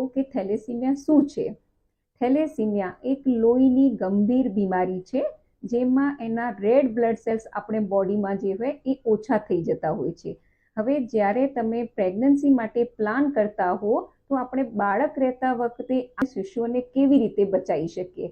કહું કે થેલેસીમિયા શું છે? થેલેસીમિયા એક લોહીની ગંભીર બીમારી છે, જેમાં એના રેડ બ્લડ સેલ્સ આપણે બોડીમાં જે હોય એ ઓછા થઈ જતા હોય છે. હવે જ્યારે તમે પ્રેગ્નન્સી માટે પ્લાન કરતા હો, તો આપણે બાળક રહેતા વખતે આ શિશુઓને કેવી રીતે બચાવી શકીએ?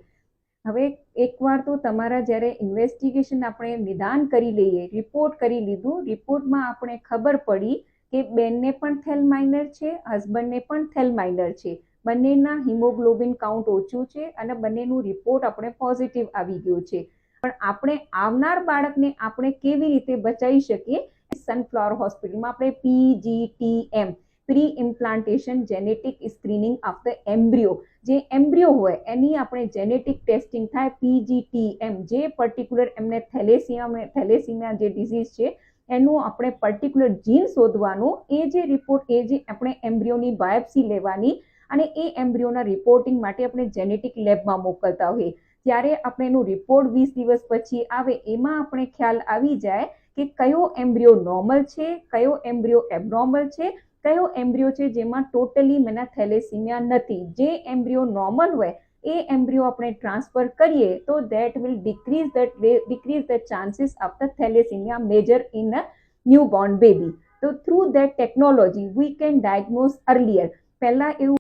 હવે એકવાર તો તમારા જ્યારે ઇન્વેસ્ટિગેશન આપણે નિદાન કરી લઈએ, રિપોર્ટ કરી લીધું, રિપોર્ટમાં આપણે ખબર પડી કે બેનને પણ થેલ માઇનર છે, હસબન્ડને પણ થેલ માઇનર છે. બંનેના હિમોગ્લોબિન કાઉન્ટ ઓછું છે અને બંનેનું રિપોર્ટ આપણે પોઝિટિવ આવી ગયો છે. પણ આપણે આવનાર બાળકને આપણે કેવી રીતે બચાવી શકીએ? સનફ્લાવર હોસ્પિટલમાં આપણે PGTM pre implantation genetic screening of the embryo, જે એમ્બ્રિયો હોય એની આપણે જેનેટિક ટેસ્ટિંગ થાય પીજીટીએમ જે પર્ટિક્યુલર એમને થેલેસિયા, થેલેસિમિયા જે ડિઝીઝ છે એનું આપણે પર્ટિક્યુલર જીન શોધવાનું, એ જે રિપોર્ટ એ જે આપણે એમ્બ્રિયોની બાયોપ્સી લેવાની અને એ એમ્બ્રિયોના રિપોર્ટિંગ માટે આપણે જેનેટિક લેબમાં મોકલતા હોઈએ. ત્યારે આપણે એનું રિપોર્ટ વીસ દિવસ પછી આવે, એમાં આપણે ખ્યાલ આવી જાય કે કયો એમ્બ્રિયો નોર્મલ છે, કયો એમ્બ્રિયો એબનોર્મલ છે, કયો એમ્બ્રિયો છે જેમાં ટોટલી મેના થેલેસીમિયા નથી. જે એમ્બ્રિયો નોર્મલ હોય એ એમ્બ્રિયો આપણે ટ્રાન્સફર કરીએ તો that will decrease the decrease the chances of the thalassaemia major in a newborn baby તો through that technology we can diagnose earlier પહેલાં એવું